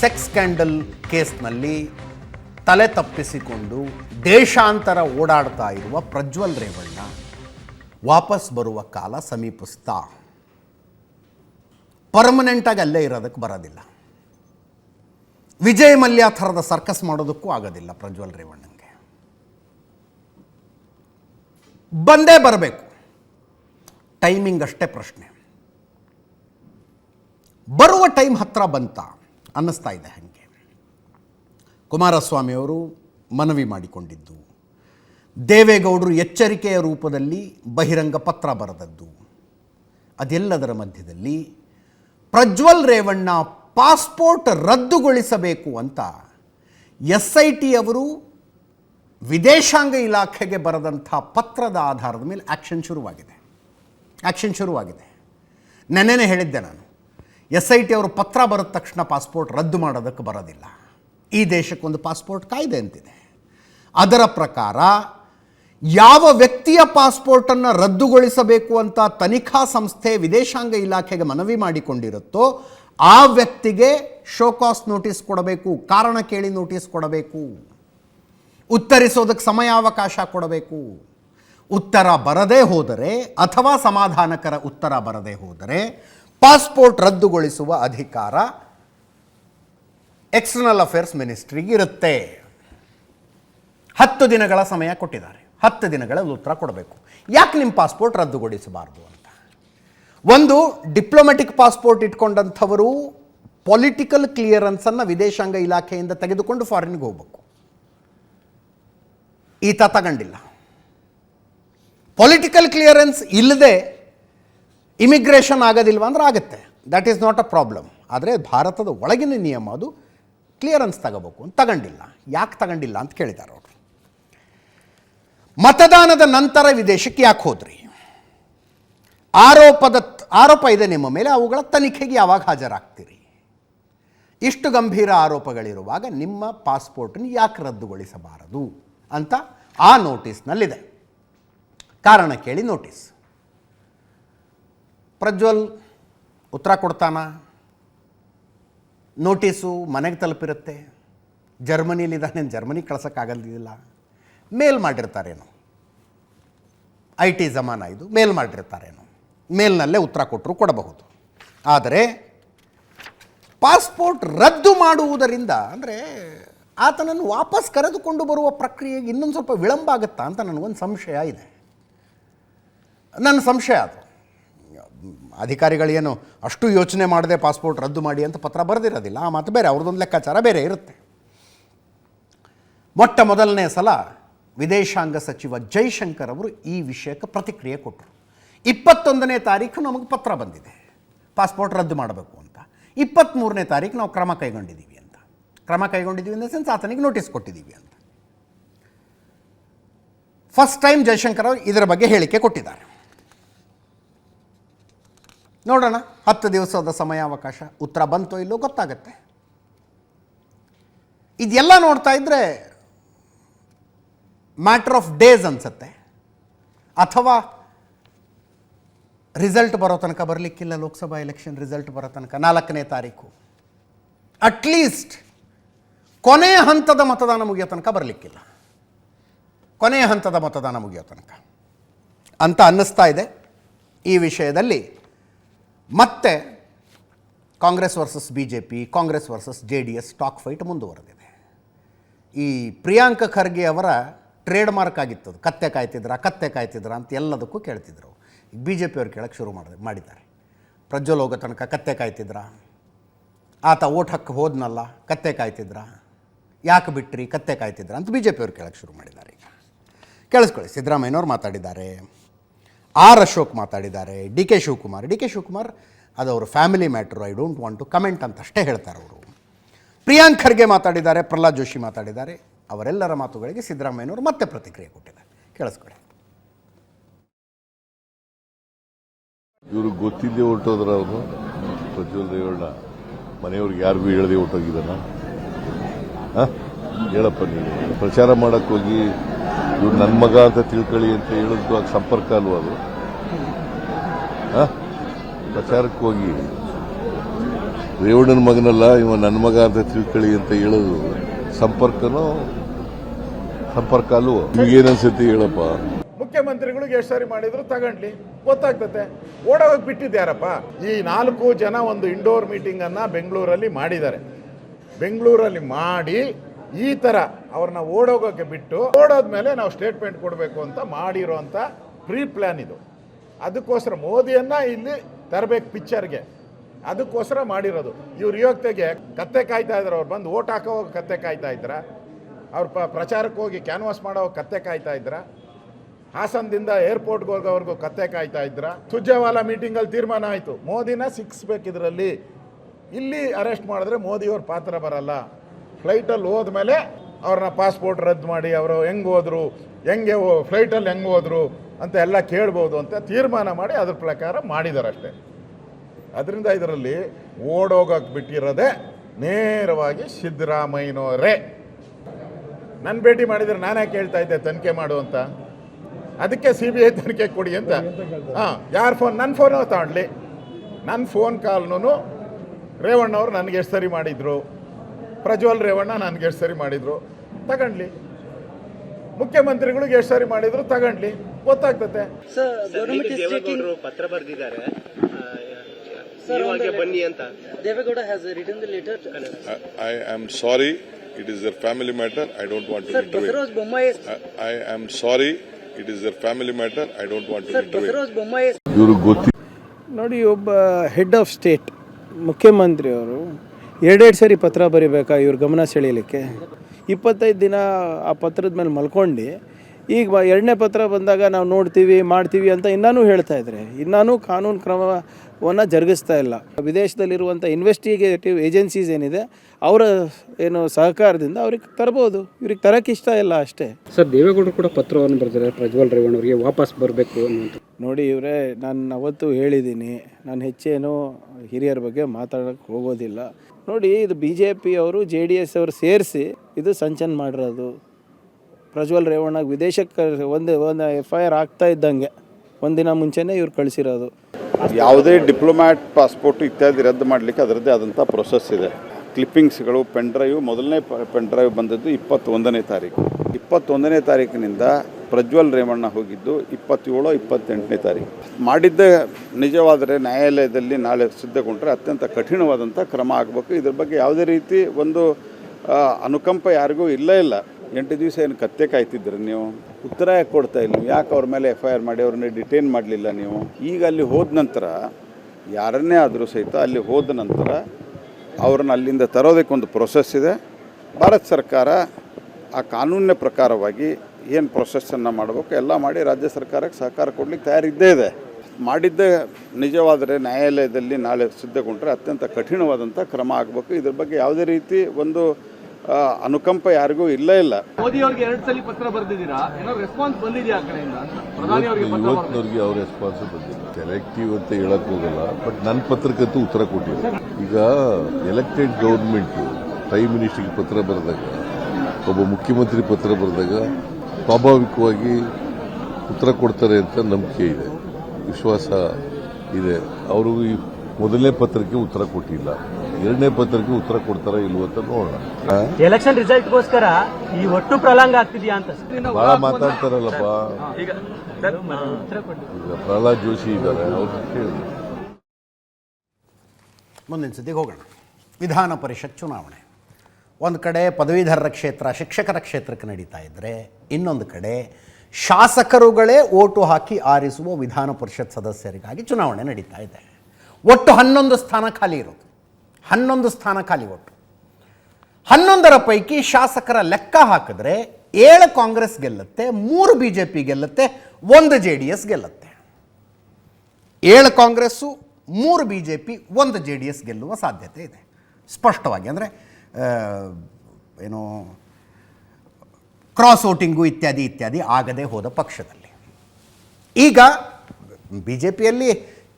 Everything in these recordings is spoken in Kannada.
ಸೆಕ್ಸ್ ಸ್ಕ್ಯಾಂಡಲ್ ಕೇಸ್ನಲ್ಲಿ ತಲೆ ತಪ್ಪಿಸಿಕೊಂಡು ದೇಶಾಂತರ ಓಡಾಡ್ತಾ ಇರುವ ಪ್ರಜ್ವಲ್ ರೇವಣ್ಣ ವಾಪಸ್ ಬರುವ ಕಾಲ ಸಮೀಪಿಸ್ತಾ. ಪರ್ಮನೆಂಟಾಗಿ ಅಲ್ಲೇ ಇರೋದಕ್ಕೆ ಬರೋದಿಲ್ಲ. ವಿಜಯ್ ಮಲ್ಯ ಥರದ ಸರ್ಕಸ್ ಮಾಡೋದಕ್ಕೂ ಆಗೋದಿಲ್ಲ ಪ್ರಜ್ವಲ್ ರೇವಣ್ಣನಿಗೆ ಬಂದೇ ಬರಬೇಕು. ಟೈಮಿಂಗ್ ಅಷ್ಟೇ ಪ್ರಶ್ನೆ. ಬರುವ ಟೈಮ್ ಹತ್ರ ಬಂತ? ಅನ್ನಿಸ್ತಾ ಇದೆ ಹಾಗೆ. ಕುಮಾರಸ್ವಾಮಿಯವರು ಮನವಿ ಮಾಡಿಕೊಂಡಿದ್ದು, ದೇವೇಗೌಡರು ಎಚ್ಚರಿಕೆಯ ರೂಪದಲ್ಲಿ ಬಹಿರಂಗ ಪತ್ರ ಬರೆದದ್ದು. ಅದೆಲ್ಲದರ ಮಧ್ಯದಲ್ಲಿ ಪ್ರಜ್ವಲ್ ರೇವಣ್ಣ ಪಾಸ್ಪೋರ್ಟ್ ರದ್ದುಗೊಳಿಸಬೇಕು ಅಂತ ಎಸ್ ಐ ಟಿ ಅವರು ವಿದೇಶಾಂಗ ಇಲಾಖೆಗೆ ಬರೆದಂಥ ಪತ್ರದ ಆಧಾರದ ಮೇಲೆ ಆ್ಯಕ್ಷನ್ ಶುರುವಾಗಿದೆ. ಆ್ಯಕ್ಷನ್ ಶುರುವಾಗಿದೆ. ನೆನ್ನೆನೇ ಹೇಳಿದ್ದೆ ನಾನು. ಎಸ್ ಐ ಟಿ ಅವರು ಪತ್ರ ಬರೆದ ತಕ್ಷಣ ಪಾಸ್ಪೋರ್ಟ್ ರದ್ದು ಮಾಡೋದಕ್ಕೆ ಬರೋದಿಲ್ಲ. ಈ ದೇಶಕ್ಕೊಂದು ಪಾಸ್ಪೋರ್ಟ್ ಕಾಯ್ದೆ ಅಂತಿದೆ. ಅದರ ಪ್ರಕಾರ ಯಾವ ವ್ಯಕ್ತಿಯ ಪಾಸ್ಪೋರ್ಟನ್ನು ರದ್ದುಗೊಳಿಸಬೇಕು ಅಂತ ತನಿಖಾ ಸಂಸ್ಥೆ ವಿದೇಶಾಂಗ ಇಲಾಖೆಗೆ ಮನವಿ ಮಾಡಿಕೊಂಡಿರುತ್ತೋ ಆ ವ್ಯಕ್ತಿಗೆ ಶೋಕಾಸ್ ನೋಟಿಸ್ ಕೊಡಬೇಕು, ಕಾರಣ ಕೇಳಿ ನೋಟಿಸ್ ಕೊಡಬೇಕು. ಉತ್ತರಿಸೋದಕ್ಕೆ ಸಮಯಾವಕಾಶ ಕೊಡಬೇಕು. ಉತ್ತರ ಬರದೇ ಹೋದರೆ ಅಥವಾ ಸಮಾಧಾನಕರ ಉತ್ತರ ಬರದೇ ಹೋದರೆ ಪಾಸ್ಪೋರ್ಟ್ ರದ್ದುಗೊಳಿಸುವ ಅಧಿಕಾರ ಎಕ್ಸ್ಟರ್ನಲ್ ಅಫೇರ್ಸ್ ಮಿನಿಸ್ಟ್ರಿಗೆ ಇರುತ್ತೆ. ಹತ್ತು ದಿನಗಳ ಸಮಯ ಕೊಟ್ಟಿದ್ದಾರೆ. ಹತ್ತು ದಿನಗಳಲ್ಲಿ ಉತ್ತರ ಕೊಡಬೇಕು. ಯಾಕೆ ನಿಮ್ಮ ಪಾಸ್ಪೋರ್ಟ್ ರದ್ದುಗೊಳಿಸಬಾರ್ದು ಅಂತ? ಒಂದು ಡಿಪ್ಲೊಮ್ಯಾಟಿಕ್ ಪಾಸ್ಪೋರ್ಟ್ ಇಟ್ಕೊಂಡಂಥವರು ಪೊಲಿಟಿಕಲ್ ಕ್ಲಿಯರೆನ್ಸನ್ನು ವಿದೇಶಾಂಗ ಇಲಾಖೆಯಿಂದ ತೆಗೆದುಕೊಂಡು ಫಾರಿನ್ಗೆ ಹೋಗಬೇಕು. ಈತ ತಗೊಂಡಿಲ್ಲ. ಪೊಲಿಟಿಕಲ್ ಕ್ಲಿಯರೆನ್ಸ್ ಇಲ್ಲದೆ ಇಮಿಗ್ರೇಷನ್ ಆಗೋದಿಲ್ವ ಅಂದ್ರೆ ಆಗುತ್ತೆ. That is not a problem ಆದರೆ ಭಾರತದ ಒಳಗಿನ ನಿಯಮ ಅದು ಕ್ಲಿಯರೆನ್ಸ್ ತಗೋಬೇಕು ಅಂತ ತಗೊಂಡಿಲ್ಲ. ಯಾಕೆ ತಗೊಂಡಿಲ್ಲ ಅಂತ ಕೇಳಿದ್ದಾರೆ ಅವರು. ಮತದಾನದ ನಂತರ ವಿದೇಶಕ್ಕೆ ಯಾಕೆ ಹೋದ್ರಿ? ಆರೋಪದ ಆರೋಪ ಇದೆ ನಿಮ್ಮ ಮೇಲೆ, ಅವುಗಳ ತನಿಖೆಗೆ ಯಾವಾಗ ಹಾಜರಾಗ್ತೀರಿ? ಇಷ್ಟು ಗಂಭೀರ ಆರೋಪಗಳಿರುವಾಗ ನಿಮ್ಮ ಪಾಸ್ಪೋರ್ಟನ್ನು ಯಾಕೆ ರದ್ದುಗೊಳಿಸಬಾರದು ಅಂತ ಆ ನೋಟಿಸ್ನಲ್ಲಿದೆ ಕಾರಣ ಕೇಳಿ ನೋಟಿಸ್ ಪ್ರಜ್ವಲ್ ಉತ್ತರ ಕೊಡ್ತಾನ. ನೋಟಿಸು ಮನೆಗೆ ತಲುಪಿರುತ್ತೆ. ಜರ್ಮನಿಲಿದ್ದಾನೆ ಜರ್ಮನಿ ಕಳ್ಸೋಕ್ಕಾಗಲ್ದಿಲ್ಲ. ಮೇಲ್ ಮಾಡಿರ್ತಾರೇನೋ. ಐ ಟಿ ಜಮಾನ ಇದು, ಮೇಲ್ ಮಾಡಿರ್ತಾರೇನೋ. ಮೇಲ್ನಲ್ಲೇ ಉತ್ತರ ಕೊಟ್ಟರು ಕೊಡಬಹುದು. ಆದರೆ ಪಾಸ್ಪೋರ್ಟ್ ರದ್ದು ಮಾಡುವುದರಿಂದ, ಅಂದರೆ ಆತನನ್ನು ವಾಪಸ್ ಕರೆದುಕೊಂಡು ಬರುವ ಪ್ರಕ್ರಿಯೆಗೆ ಇನ್ನೊಂದು ಸ್ವಲ್ಪ ವಿಳಂಬ ಆಗುತ್ತಾ ಅಂತ ನನಗೊಂದು ಸಂಶಯ ಇದೆ. ನನ್ನ ಸಂಶಯ ಅದು. ಅಧಿಕಾರಿಗಳೇನು ಅಷ್ಟು ಯೋಚನೆ ಮಾಡದೆ ಪಾಸ್ಪೋರ್ಟ್ ರದ್ದು ಮಾಡಿ ಅಂತ ಪತ್ರ ಬರೆದಿರೋದಿಲ್ಲ. ಆ ಮಾತು ಬೇರೆ, ಅವ್ರದ್ದೊಂದು ಲೆಕ್ಕಾಚಾರ ಬೇರೆ ಇರುತ್ತೆ. ಮೊಟ್ಟ ಮೊದಲನೇ ಸಲ ವಿದೇಶಾಂಗ ಸಚಿವ ಜೈಶಂಕರ್ ಅವರು ಈ ವಿಷಯಕ್ಕೆ ಪ್ರತಿಕ್ರಿಯೆ ಕೊಟ್ಟರು ಇಪ್ಪತ್ತೊಂದನೇ ತಾರೀಕು ನಮಗೆ ಪತ್ರ ಬಂದಿದೆ. ಪಾಸ್ಪೋರ್ಟ್ ರದ್ದು ಮಾಡಬೇಕು ಅಂತ. ಇಪ್ಪತ್ತ್ಮೂರನೇ ತಾರೀಕು ನಾವು ಕ್ರಮ ಕೈಗೊಂಡಿದ್ದೀವಿ ಅಂತ. ಕ್ರಮ ಕೈಗೊಂಡಿದ್ದೀವಿ ದ ಸೆನ್ಸ್ ಆತನಿಗೆ ನೋಟಿಸ್ ಕೊಟ್ಟಿದ್ದೀವಿ ಅಂತ. ಫಸ್ಟ್ ಟೈಮ್ ಜೈಶಂಕರ್ ಅವರು ಇದರ ಬಗ್ಗೆ ಹೇಳಿಕೆ ಕೊಟ್ಟಿದ್ದಾರೆ. ನೋಡೋಣ. ಹತ್ತು ದಿವಸದ ಸಮಯಾವಕಾಶ ಉತ್ತರ ಬಂತೋ ಇಲ್ಲೋ ಗೊತ್ತಾಗತ್ತೆ. ಇದೆಲ್ಲ ನೋಡ್ತಾ ಇದ್ದರೆ ಮ್ಯಾಟ್ರ್ ಆಫ್ ಡೇಸ್ ಅನ್ಸುತ್ತೆ. ಅಥವಾ ರಿಸಲ್ಟ್ ಬರೋ ತನಕ ಬರಲಿಕ್ಕಿಲ್ಲ ಲೋಕಸಭಾ ಎಲೆಕ್ಷನ್ ರಿಸಲ್ಟ್ ಬರೋ ತನಕ ನಾಲ್ಕನೇ ತಾರೀಕು. ಅಟ್ಲೀಸ್ಟ್ ಕೊನೆಯ ಹಂತದ ಮತದಾನ ಮುಗಿಯೋ ತನಕ ಬರಲಿಕ್ಕಿಲ್ಲ. ಕೊನೆಯ ಹಂತದ ಮತದಾನ ಮುಗಿಯೋ ತನಕ. ಅಂತ ಅನ್ನಿಸ್ತಾ ಇದೆ ಈ ವಿಷಯದಲ್ಲಿ. ಮತ್ತೆ Congress versus B J P Congress versus J D S straight fight ಮುಂದುವರೆದಿದೆ. ಈ ಪ್ರಿಯಾಂಕ ಖರ್ಗೆ ಅವರ ಟ್ರೇಡ್ ಮಾರ್ಕ್ ಆಗಿತ್ತು. ಕತ್ತೆ ಕಾಯ್ತಿದ್ರ ಕತ್ತೆ ಕಾಯ್ತಿದ್ರ ಅಂತ ಎಲ್ಲದಕ್ಕೂ ಕೇಳ್ತಿದ್ರು ಬಿ ಜೆ ಪಿಯವ್ರು ಕೇಳಕ್ಕೆ ಶುರು ಮಾಡಿದೆ, ಮಾಡಿದ್ದಾರೆ. ಪ್ರಜ್ವಲ್ ಹೋಗೋ ತನಕ ಕತ್ತೆ ಕಾಯ್ತಿದ್ರ? ಆತ ಓಟ್ ಹಕ್ಕಿ ಹೋದ್ನಲ್ಲ, ಕತ್ತೆ ಕಾಯ್ತಿದ್ರ? ಯಾಕೆ ಬಿಟ್ರಿ, ಕತ್ತೆ ಕಾಯ್ತಿದ್ರ ಅಂತ ಬಿ ಜೆ ಪಿಯವ್ರು ಕೇಳಕ್ಕೆ ಶುರು ಮಾಡಿದ್ದಾರೆ ಈಗ. ಕೇಳಿಸ್ಕೊಳ್ಳಿ, ಸಿದ್ದರಾಮಯ್ಯನವ್ರು ಮಾತಾಡಿದ್ದಾರೆ. ಆರ್ ಅಶೋಕ್ ಮಾತಾಡಿದ್ದಾರೆ. D K Shivakumar. D K Shivakumar, ಅದು ಅವರು family matter. I don't want to comment ಅಂತ ಅಷ್ಟೇ ಹೇಳ್ತಾರೆ ಅವರು. ಪ್ರಿಯಾಂಕ್ ಖರ್ಗೆ ಮಾತಾಡಿದ್ದಾರೆ, ಪ್ರಹ್ಲಾದ್ ಜೋಶಿ ಮಾತಾಡಿದ್ದಾರೆ. ಅವರೆಲ್ಲರ ಮಾತುಗಳಿಗೆ ಸಿದ್ದರಾಮಯ್ಯನವರು ಮತ್ತೆ ಪ್ರತಿಕ್ರಿಯೆ ಕೊಟ್ಟಿದ್ದಾರೆ. ಕೇಳಿಸ್ಕೊಳ್ಳಿ ಇವ್ರಿಗೆ ಗೊತ್ತಿದ್ದೇ ಹೊರಟೋದ್ರ ಅವರು? ಪ್ರಜ್ವಲ್ ರೇವಣ್ಣ, ಮನೆಯವ್ರಿಗೆ ಯಾರಿಗೂ ಹೇಳದೆ ಹೊರಟೋಗಿದ್ದಾನ? ಹೇಳಪ್ಪ ನೀನು. ಪ್ರಚಾರ ಮಾಡೋಕ್ಕೋಗಿ ಇವ್ರು ನನ್ನ ಮಗ ಅಂತ ತಿಳ್ಕೊಳ್ಳಿ ಅಂತ ಹೇಳಿದ್ದು ಅದು ಸಂಪರ್ಕ ಅಲ್ವ ಅದು? ಪ್ರಚಾರಕ್ಕೆ ಹೋಗಿ. ರೇವಣ್ಣನ ಮಗನಲ್ಲ, ಇವ ನನ್ನ ಮಗ ಅಂತ ತಿಳ್ಕೊಳ್ಳಿ ಅಂತ ಹೇಳೋದು ಸಂಪರ್ಕನೂ ಸಂಪರ್ಕ ಅಲ್ವೋ? ಈಗೇನನ್ಸುತ್ತೆ ಹೇಳಪ್ಪ? ಮುಖ್ಯಮಂತ್ರಿಗಳಿಗೆ ಎಷ್ಟು ಸಾರಿ ಮಾಡಿದ್ರು ತಗೊಂಡ್ಲಿ, ಗೊತ್ತಾಗ್ತತೆ. ಓಡೋಗಿ ಬಿಟ್ಟಿದ್ಯಾರಪ್ಪ? ಈ ನಾಲ್ಕು ಜನ ಒಂದು ಇಂಡೋರ್ ಮೀಟಿಂಗ್ ಅನ್ನ ಬೆಂಗಳೂರಲ್ಲಿ ಮಾಡಿದ್ದಾರೆ. ಬೆಂಗಳೂರಲ್ಲಿ ಮಾಡಿ ಈ ತರ ಅವ್ರನ್ನ ಓಡೋಗೋಕೆ ಬಿಟ್ಟು ಓಡೋದ್ಮೇಲೆ ನಾವು ಸ್ಟೇಟ್ಮೆಂಟ್ ಕೊಡಬೇಕು ಅಂತ ಮಾಡಿರೋಂಥ ಪ್ರೀ ಪ್ಲ್ಯಾನ್ ಇದು. ಅದಕ್ಕೋಸ್ಕರ ಮೋದಿಯನ್ನು ಇಲ್ಲಿ ತರಬೇಕು ಪಿಕ್ಚರ್ಗೆ ಅದಕ್ಕೋಸ್ಕರ ಮಾಡಿರೋದು. ಇವ್ರು ಯುವಕ್ತೆಗೆ ಕತ್ತೆ ಕಾಯ್ತಾ ಇದ್ರು, ಅವ್ರು ಬಂದು ಓಟ್ ಹಾಕೋ ಕತ್ತೆ ಕಾಯ್ತಾ ಇದ್ರ? ಅವ್ರ ಪ ಪ್ರಚಾರಕ್ಕೆ ಹೋಗಿ ಕ್ಯಾನ್ವಾಸ್ ಮಾಡೋ ಕತ್ತೆ ಕಾಯ್ತಾ ಇದ್ರ? ಹಾಸನದಿಂದ ಏರ್ಪೋರ್ಟ್ಗೆ ಹೋಗೋವರೆಗೂ ಕತ್ತೆ ಕಾಯ್ತಾ ಇದ್ರ? ಮೀಟಿಂಗ್ ಮೀಟಿಂಗಲ್ಲಿ ತೀರ್ಮಾನ ಆಯಿತು. ಮೋದಿನ ಸಿಕ್ಸ್ಬೇಕು ಇದರಲ್ಲಿ. ಇಲ್ಲಿ ಅರೆಸ್ಟ್ ಮಾಡಿದ್ರೆ ಮೋದಿಯವ್ರ ಪಾತ್ರ ಬರಲ್ಲ. ಫ್ಲೈಟಲ್ಲಿ ಹೋದ್ಮೇಲೆ ಅವ್ರನ್ನ ಪಾಸ್ಪೋರ್ಟ್ ರದ್ದು ಮಾಡಿ, ಅವರು ಹೆಂಗೆ ಹೋದ್ರು, ಹೆಂಗೆ ಫ್ಲೈಟಲ್ಲಿ ಹೆಂಗೆ ಹೋದರು ಅಂತ ಎಲ್ಲ ಕೇಳ್ಬೋದು ಅಂತ ತೀರ್ಮಾನ ಮಾಡಿ ಅದ್ರ ಪ್ರಕಾರ ಮಾಡಿದ್ದಾರೆ ಅಷ್ಟೇ. ಅದರಿಂದ ಇದರಲ್ಲಿ ಓಡೋಗಕ್ಕೆ ಬಿಟ್ಟಿರೋದೆ ನೇರವಾಗಿ ಸಿದ್ದರಾಮಯ್ಯನವರೇ. ನನ್ನ ಭೇಟಿ ಮಾಡಿದರೆ ನಾನೇ ಕೇಳ್ತಾ ಇದ್ದೆ ತನಿಖೆ ಮಾಡು ಅಂತ. ಅದಕ್ಕೆ ಸಿ ಬಿ ಐ ತನಿಖೆ ಕೊಡಿ ಅಂತ. ಹಾಂ, ಯಾರ ಫೋನ್? ನನ್ನ ಫೋನ್ ತಗೊಳ್ಳಿ ನನ್ನ ಫೋನ್ ಕಾಲ್ನೂ ರೇವಣ್ಣವ್ರು ನನಗೆ ಎಷ್ಟು ಸರಿ ಮಾಡಿದ್ರು. ಪ್ರಜ್ವಲ್ ರೇವಣ್ಣ ನನಗೆ ಎಷ್ಟು ಸರಿ ಮಾಡಿದರು ತಗೊಂಡ್ಲಿ ಮುಖ್ಯಮಂತ್ರಿಗಳಿಗೆ ಎಷ್ಟು ಸರಿ ಮಾಡಿದ್ರು ತಗೊಂಡ್ಲಿ ಸರ್ ಇಸ್ ದೇವೇಗೌಡರು ಪತ್ರ ಬರೆದಿದ್ದಾರೆ ಐ ಬನ್ನಿ ಅಂತ Deve Gowda has written the letter I am sorry. It I their family matter. I don't want to sir intervene. Basavaraj Bommai I am sorry it is to sir intervene. Basavaraj Bommai ಇವ್ರಿಗೆ ಗೊತ್ತಿ ನೋಡಿ ಒಬ್ಬ ಹೆಡ್ ಆಫ್ ಸ್ಟೇಟ್ ಮುಖ್ಯಮಂತ್ರಿಯವರು ಎರಡೆರಡು ಸರಿ ಪತ್ರ ಬರಿಬೇಕಾ ಇವ್ರ ಗಮನ ಸೆಳೀಲಿಕ್ಕೆ ಇಪ್ಪತ್ತೈದು ದಿನ ಆ ಪತ್ರದ ಮೇಲೆ ಮಲ್ಕೊಂಡು, ಈಗ ಎರಡನೇ ಪತ್ರ ಬಂದಾಗ ನಾವು ನೋಡ್ತೀವಿ, ಮಾಡ್ತೀವಿ ಅಂತ ಇನ್ನೂ ಹೇಳ್ತಾ ಇದ್ರೆ, ಇನ್ನೂ ಕಾನೂನು ಕ್ರಮವನ್ನು ಜರುಗಿಸ್ತಾ ಇಲ್ಲ. ವಿದೇಶದಲ್ಲಿರುವಂಥ ಇನ್ವೆಸ್ಟಿಗೇಟಿವ್ ಏಜೆನ್ಸೀಸ್ ಏನಿದೆ ಅವರ ಏನು ಸಹಕಾರದಿಂದ ಅವ್ರಿಗೆ ತರಬಹುದು ಇವ್ರಿಗೆ ತರಕ್ಕೆ ಇಷ್ಟ ಇಲ್ಲ ಅಷ್ಟೇ. ಸರ್ ದೇವೇಗೌಡರು ಕೂಡ ಪತ್ರವನ್ನು ಬರೆದಿದ್ದಾರೆ. ಪ್ರಜ್ವಲ್ ರೇವಣ್ ಅವರಿಗೆ ವಾಪಸ್ ಬರಬೇಕು ಅನ್ನುವಂಥ ನೋಡಿ ಇವರೇ ನಾನು ಅವತ್ತು ಹೇಳಿದ್ದೀನಿ. ನಾನು ಹೆಚ್ಚೇನು ಹಿರಿಯರ ಬಗ್ಗೆ ಮಾತಾಡೋಕ್ಕೆ ಹೋಗೋದಿಲ್ಲ. ನೋಡಿ ಇದು ಬಿ ಜೆ ಪಿ ಅವರು ಜೆ ಡಿ ಎಸ್ ಅವರು ಸೇರಿಸಿ ಇದು ಸಂಚನ್ ಮಾಡಿರೋದು. ಪ್ರಜ್ವಲ್ ರೇವಣ್ಣಗೆ ವಿದೇಶಕ್ಕೆ ಒಂದು ಒಂದು ಎಫ್ ಐ ಆರ್ ಆಗ್ತಾ ಇದ್ದಂಗೆ. ಒಂದಿನ ಮುಂಚೆನೇ ಇವ್ರು ಕಳಿಸಿರೋದು. ಯಾವುದೇ ಡಿಪ್ಲೊಮ್ಯಾಟ್ ಪಾಸ್ಪೋರ್ಟ್ ಇತ್ಯಾದಿ ರದ್ದು ಮಾಡಲಿಕ್ಕೆ ಅದರದ್ದೇ ಆದಂಥ ಪ್ರೊಸೆಸ್ ಇದೆ. ಕ್ಲಿಪ್ಪಿಂಗ್ಸ್ಗಳು, ಪೆನ್ ಡ್ರೈವ್, ಮೊದಲನೇ ಪೆನ್ ಡ್ರೈವ್ ಬಂದದ್ದು ಇಪ್ಪತ್ತೊಂದನೇ ತಾರೀಕು. ಇಪ್ಪತ್ತೊಂದನೇ ತಾರೀಕಿನಿಂದ ಪ್ರಜ್ವಲ್ ರೇವಣ್ಣ ಹೋಗಿದ್ದು ಇಪ್ಪತ್ತೇಳು, ಇಪ್ಪತ್ತೆಂಟನೇ ತಾರೀಕು. ಮಾಡಿದ್ದ ನಿಜವಾದರೆ ನ್ಯಾಯಾಲಯದಲ್ಲಿ ನಾಳೆ ಸಿದ್ಧಗೊಂಡ್ರೆ ಅತ್ಯಂತ ಕಠಿಣವಾದಂಥ ಕ್ರಮ ಆಗಬೇಕು. ಇದ್ರ ಬಗ್ಗೆ ಯಾವುದೇ ರೀತಿ ಒಂದು ಅನುಕಂಪ ಯಾರಿಗೂ ಇಲ್ಲೇ ಇಲ್ಲ. ಎಂಟು ದಿವಸ ಏನು ಕತ್ತೆ ಕಾಯ್ತಿದ್ರೆ ನೀವು? ಉತ್ತರ ಯಾಕೆ ಕೊಡ್ತಾ ಇಲ್ಲ ಯಾಕೆ ಅವ್ರ ಮೇಲೆ ಎಫ್ ಐ ಆರ್ ಮಾಡಿ ಅವ್ರನ್ನ ಡಿಟೈನ್ ಮಾಡಲಿಲ್ಲ ನೀವು? ಈಗ ಅಲ್ಲಿ ಹೋದ ನಂತರ ಯಾರನ್ನೇ ಆದರೂ ಸಹಿತ ಅಲ್ಲಿ ಹೋದ ನಂತರ ಅವ್ರನ್ನ ಅಲ್ಲಿಂದ ತರೋದಕ್ಕೆ ಒಂದು ಪ್ರೊಸೆಸ್ ಇದೆ. ಭಾರತ ಸರ್ಕಾರ ಆ ಕಾನೂನಿನ ಪ್ರಕಾರವಾಗಿ ಏನು ಪ್ರೊಸೆಸ್ಸನ್ನು ಮಾಡಬೇಕು ಎಲ್ಲ ಮಾಡಿ ರಾಜ್ಯ ಸರ್ಕಾರಕ್ಕೆ ಸಹಕಾರ ಕೊಡಲಿಕ್ಕೆ ತಯಾರಿದ್ದೇ ಇದೆ. ಮಾಡಿದ್ದ ನಿಜವಾದರೆ ನ್ಯಾಯಾಲಯದಲ್ಲಿ ನಾಳೆ ಸಿದ್ಧಗೊಂಡ್ರೆ ಅತ್ಯಂತ ಕಠಿಣವಾದಂಥ ಕ್ರಮ ಆಗಬೇಕು. ಇದ್ರ ಬಗ್ಗೆ ಯಾವುದೇ ರೀತಿ ಒಂದು ಅನುಕಂಪ ಯಾರಿಗೂ ಇಲ್ಲ ಇಲ್ಲ. ಮೋದಿ ಅವರಿಗೆ ಎರಡು ಸಲ ಪತ್ರ ಬರೆದಿದ್ದೀರಾ? ಏನೋ ರೆಸ್ಪಾನ್ಸ್ ಬಂದಿದೆಯಾ ಆ ಕಡೆಯಿಂದ? ಪ್ರಧಾನಿ ಅವರಿಗೆ ಪತ್ರ ಬರ್ದಿದ್ದೀರಾ? ಇವತ್ತಿನವ್ರಿಗೆ ಅವ್ರ ರೆಸ್ಪಾನ್ಸ್ ಬಂದಿಲ್ಲ ಸೆಲೆಕ್ಟಿವ್ ಅಂತ ಹೇಳಕ್ ಹೋಗಲ್ಲ ಬಟ್ ನನ್ನ ಪತ್ರಕ್ಕಂತೂ ಉತ್ತರ ಕೊಟ್ಟಿಲ್ಲ ಈಗ ಎಲೆಕ್ಟೆಡ್ ಗೌರ್ಮೆಂಟ್ ಪ್ರೈಮ್ ಮಿನಿಸ್ಟರ್ಗೆ ಪತ್ರ ಬರೆದಾಗ ಒಬ್ಬ ಮುಖ್ಯಮಂತ್ರಿ ಪತ್ರ ಬರೆದಾಗ ಸ್ವಾಭಾವಿಕವಾಗಿ ಉತ್ತರ ಕೊಡ್ತಾರೆ ಅಂತ ನಂಬಿಕೆ ಇದೆ. ವಿಶ್ವಾಸ ಇದೆ. ಅವರು ಈ ಮೊದಲನೇ ಪತ್ರಕ್ಕೆ ಉತ್ತರ ಕೊಟ್ಟಿಲ್ಲ. ಎರಡನೇ ಪತ್ರಕ್ಕೆ ಉತ್ತರ ಕೊಡ್ತಾರ ಇಲ್ವೋ ಅಂತ ನೋಡೋಣ. ಎಲೆಕ್ಷನ್ ರಿಸಲ್ಟ್ಗೋಸ್ಕರ ಈ ಒಟ್ಟು ಪ್ರಲಾಂಗ ಆಗ್ತಿದ್ಯಾ ಅಂತ ಬಹಳ ಮಾತಾಡ್ತಾರಲ್ಲಪ್ಪ. ಈಗ ಸರ್, ಈಗ ಪ್ರಹ್ಲಾದ್ ಜೋಶಿ ಇದ್ದಾರೆ ಅವ್ರು ಕೇಳಿ. ಮುಂದಿನ ಸತಿಗೆ ಹೋಗೋಣ. ವಿಧಾನ ಪರಿಷತ್ ಚುನಾವಣೆ. ಒಂದು ಕಡೆ ಪದವೀಧರರ ಕ್ಷೇತ್ರ ಶಿಕ್ಷಕರ ಕ್ಷೇತ್ರಕ್ಕೆ ನಡೀತಾ ಇದ್ದರೆ ಇನ್ನೊಂದು ಕಡೆ ಶಾಸಕರುಗಳೇ ಓಟು ಹಾಕಿ ಆರಿಸುವ ವಿಧಾನ ಪರಿಷತ್ ಸದಸ್ಯರಿಗಾಗಿ ಚುನಾವಣೆ ನಡೀತಾ ಇದೆ. ಒಟ್ಟು ಹನ್ನೊಂದು ಸ್ಥಾನ ಖಾಲಿ ಇರೋದು. ಹನ್ನೊಂದು ಸ್ಥಾನ ಖಾಲಿ ಒಟ್ಟು. ಹನ್ನೊಂದರ ಪೈಕಿ ಶಾಸಕರ ಲೆಕ್ಕ ಹಾಕಿದ್ರೆ ಏಳು ಕಾಂಗ್ರೆಸ್ ಗೆಲ್ಲುತ್ತೆ, ಮೂರು ಬಿ ಜೆ ಪಿ ಗೆಲ್ಲುತ್ತೆ, ಒಂದು ಜೆ ಡಿ ಎಸ್ ಗೆಲ್ಲುತ್ತೆ. ಏಳು ಕಾಂಗ್ರೆಸ್ಸು, ಮೂರು ಬಿ ಜೆ ಪಿ ಒಂದು ಜೆ ಡಿ ಎಸ್ ಗೆಲ್ಲುವ ಸಾಧ್ಯತೆ ಇದೆ. ಸ್ಪಷ್ಟವಾಗಿ ಅಂದರೆ ಏನು ಕ್ರಾಸ್ ವೋಟಿಂಗು ಇತ್ಯಾದಿ ಇತ್ಯಾದಿ ಆಗದೆ ಹೋದ ಪಕ್ಷದಲ್ಲಿ. ಈಗ ಬಿ ಜೆ ಪಿಯಲ್ಲಿ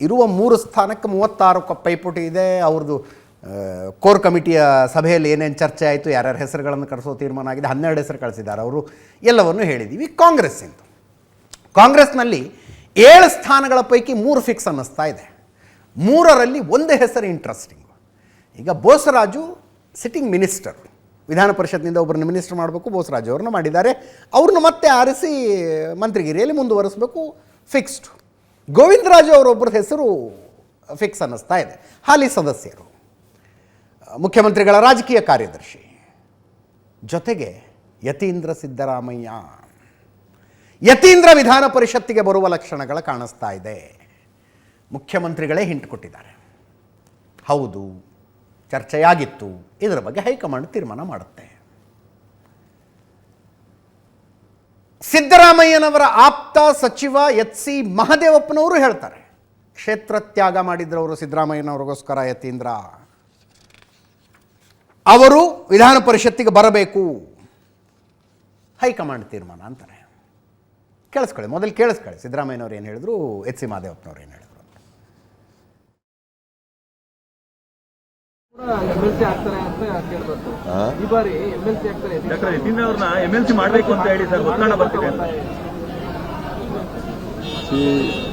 ಇರುವ ಮೂರು ಸ್ಥಾನಕ್ಕೆ ಮೂವತ್ತಾರು ಪೈಪೋಟಿ ಇದೆ. ಅವ್ರದ್ದು ಕೋರ್ ಕಮಿಟಿಯ ಸಭೆಯಲ್ಲಿ ಏನೇನು ಚರ್ಚೆ ಆಯಿತು, ಯಾರ್ಯಾರ ಹೆಸರುಗಳನ್ನು ಕಳಿಸೋ ತೀರ್ಮಾನ ಆಗಿದೆ, ಹನ್ನೆರಡು ಹೆಸರು ಕಳಿಸಿದ್ದಾರೆ ಅವರು. ಎಲ್ಲವನ್ನು ಹೇಳಿದ್ದೀವಿ ಕಾಂಗ್ರೆಸ್ಸಿಂದು ಕಾಂಗ್ರೆಸ್ನಲ್ಲಿ ಏಳು ಸ್ಥಾನಗಳ ಪೈಕಿ ಮೂರು ಫಿಕ್ಸ್ ಅನ್ನಿಸ್ತಾ ಇದೆ. ಮೂರರಲ್ಲಿ ಒಂದು ಹೆಸರು ಇಂಟ್ರೆಸ್ಟಿಂಗ್ ಈಗ ಬೋಸರಾಜು ಸಿಟ್ಟಿಂಗ್ ಮಿನಿಸ್ಟರ್ ವಿಧಾನ ಪರಿಷತ್ನಿಂದ ಒಬ್ಬರನ್ನ ಮಿನಿಸ್ಟರ್ ಮಾಡಬೇಕು, ಬೋಸರಾಜು ಅವ್ರನ್ನ ಮಾಡಿದ್ದಾರೆ. ಅವ್ರನ್ನ ಮತ್ತೆ ಆರಿಸಿ ಮಂತ್ರಿಗಿರಿಯಲ್ಲಿ ಮುಂದುವರಿಸಬೇಕು ಫಿಕ್ಸ್ಡ್ ಗೋವಿಂದರಾಜು ಅವರೊಬ್ಬರ ಹೆಸರು ಫಿಕ್ಸ್ ಅನ್ನಿಸ್ತಾ ಇದೆ. ಹಾಲಿ ಸದಸ್ಯರು, ಮುಖ್ಯಮಂತ್ರಿಗಳ ರಾಜಕೀಯ ಕಾರ್ಯದರ್ಶಿ, ಜೊತೆಗೆ ಯತೀಂದ್ರ ಸಿದ್ದರಾಮಯ್ಯ. ಯತೀಂದ್ರ ವಿಧಾನ ಪರಿಷತ್ತಿಗೆ ಬರುವ ಲಕ್ಷಣಗಳ ಕಾಣಿಸ್ತಾ ಇದೆ. ಮುಖ್ಯಮಂತ್ರಿಗಳೇ ಹಿಂಟ್ ಕೊಟ್ಟಿದ್ದಾರೆ. ಹೌದು, ಚರ್ಚೆಯಾಗಿತ್ತು, ಇದರ ಬಗ್ಗೆ ಹೈಕಮಾಂಡ್ ತೀರ್ಮಾನ ಮಾಡುತ್ತೆ. ಸಿದ್ದರಾಮಯ್ಯನವರ ಆಪ್ತ ಸಚಿವ ಎಚ್ ಸಿ ಮಹದೇವಪ್ಪನವರು ಹೇಳ್ತಾರೆ, ಕ್ಷೇತ್ರ ತ್ಯಾಗ ಮಾಡಿದ್ರವರು ಸಿದ್ದರಾಮಯ್ಯನವ್ರಿಗೋಸ್ಕರ ಯತೀಂದ್ರ. ಅವರು ವಿಧಾನ ಪರಿಷತ್ತಿಗೆ ಬರಬೇಕು. ಹೈಕಮಾಂಡ್ ತೀರ್ಮಾನ ಅಂತಾರೆ. ಕೇಳಿಸ್ಕೊಳ್ಳಿ, ಮೊದಲು ಕೇಳಿಸ್ಕೊಳ್ಳಿ. ಸಿದ್ದರಾಮಯ್ಯನವ್ರು ಏನು ಹೇಳಿದ್ರು ಎಚ್ ಸಿ ಮಹದೇವಪ್ಪನವ್ರು ಏನು ಹೇಳಿದ್ರು. ಡಾಕ್ಟರ್ ಯತೀಂದ್ರ ಅವ್ರನ್ನ ಎಂ ಎಲ್ ಸಿ ಮಾಡಬೇಕು ಅಂತ ಹೇಳಿ ಸರ್ ಒತ್ತಡ ಬರ್ತಿದೆ.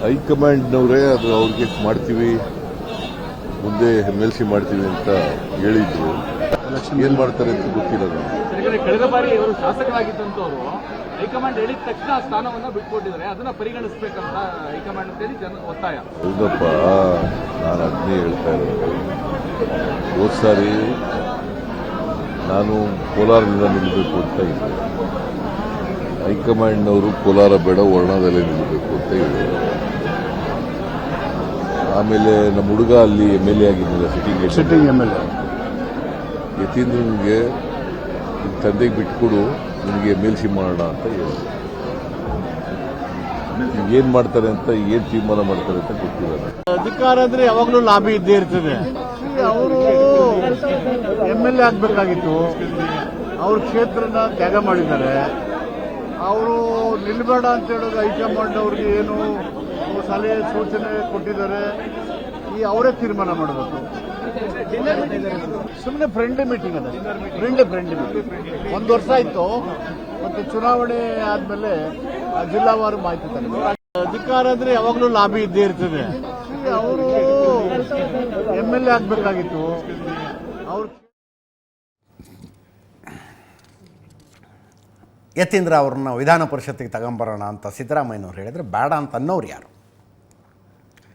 ಹೈಕಮಾಂಡ್ನವರೇ ಅದು ಅವ್ರಿಗೆ ಮಾಡ್ತೀವಿ ಮುಂದೆ ಎಂ ಎಲ್ ಸಿ ಮಾಡ್ತೀವಿ ಅಂತ ಹೇಳಿದ್ರು. ಏನ್ ಮಾಡ್ತಾರೆ ಅಂತ ಗೊತ್ತಿಲ್ಲ. ಯಾಕಂದ್ರೆ ಕಳೆದ ಬಾರಿ ಅವರು ಶಾಸಕರಾಗಿದ್ದಂತವರು ಹೈಕಮಾಂಡ್ ಹೇಳಿದ ತಕ್ಷಣ ಆ ಸ್ಥಾನವನ್ನ ಬಿಟ್ಕೊಟ್ಟಿದ್ದಾರೆ. ಅದನ್ನ ಪರಿಗಣಿಸಬೇಕಂತ ಹೈಕಮಾಂಡ್ ಅಂತೇಳಿ ಜನ ಒತ್ತಾಯ. ಹೌದಪ್ಪ ನಾನು ಅದನ್ನೇ ಹೇಳ್ತಾ ಇರೋದು. ಹೋದ್ ಸಾರಿ ನಾನು ಕೋಲಾರದಿಂದ ನಿಲ್ಲಬೇಕು ಅಂತ ಇದ್ದೆ. ಹೈಕಮಾಂಡ್ನವರು ಕೋಲಾರ ಬೇಡ ವರ್ಣದಲ್ಲೇ ನಿಲ್ಲಬೇಕು ಅಂತ ಹೇಳಿದ್ರು ಆಮೇಲೆ ನಮ್ಮ ಹುಡುಗ ಅಲ್ಲಿ M L A ಆಗಿದ್ದಿಲ್ಲ sitting sitting M L A ಯತೀಂದ್ರನಿಗೆ ತಂದೆಗೆ ಬಿಟ್ಕೊಡು ನಿನಗೆ ಮೇಲ್ಸಿ ಮಾಡೋಣ ಅಂತ ಹೇಳಿದ್ರು. ಏನು ಮಾಡ್ತಾರೆ ಅಂತ, ಏನು ತೀರ್ಮಾನ ಮಾಡ್ತಾರೆ ಅಂತ ಗೊತ್ತಿಲ್ಲ. ಅಧಿಕಾರ ಅಂದ್ರೆ ಯಾವಾಗಲೂ ಲಾಭಿ ಇದ್ದೇ ಇರ್ತದೆ. ಅವರು ಎಂ ಎಲ್ ಎ ಆಗಬೇಕಾಗಿತ್ತು. ಅವ್ರ ಕ್ಷೇತ್ರನ ತ್ಯಾಗ ಮಾಡಿದ್ದಾರೆ. ಅವರು ನಿಲ್ಬೇಡ ಅಂತ ಹೇಳೋದು ಹೈಕಮಾಂಡ್ ಅವ್ರಿಗೆ ಏನು ಸಲಹೆ ಸೂಚನೆ ಕೊಟ್ಟಿದ್ದಾರೆ. ಈ ಅವರೇ ತೀರ್ಮಾನ ಮಾಡಬೇಕು. ಸುಮ್ಮನೆ ಫ್ರೆಂಡ್ಲಿ ಮೀಟಿಂಗ್ ಅದ ಫ್ರೆಂಡ್ಲಿ ಫ್ರೆಂಡ್ಲಿ ಮೀಟಿಂಗ್ ಒಂದು ವರ್ಷ ಆಯ್ತು, ಮತ್ತೆ ಚುನಾವಣೆ ಆದ್ಮೇಲೆ ಜಿಲ್ಲಾವಾರು ಮಾಹಿತಿ ತರಬೇಕು. ಅಧಿಕಾರ ಅಂದ್ರೆ ಯಾವಾಗಲೂ ಲಾಭ ಇದ್ದೇ ಇರ್ತದೆ. ಅವರು ಎಂ ಎಲ್ ಎ ಆಗಬೇಕಾಗಿತ್ತು. ಅವ್ರು ಯತೀಂದ್ರ ಅವ್ರನ್ನ ವಿಧಾನ ಪರಿಷತ್ತಿಗೆ ತಗೊಂಬರೋಣ ಅಂತ ಸಿದ್ದರಾಮಯ್ಯನವ್ರು ಹೇಳಿದ್ರೆ, ಬೇಡ ಅಂತ ಅನ್ನೋರು ಯಾರು?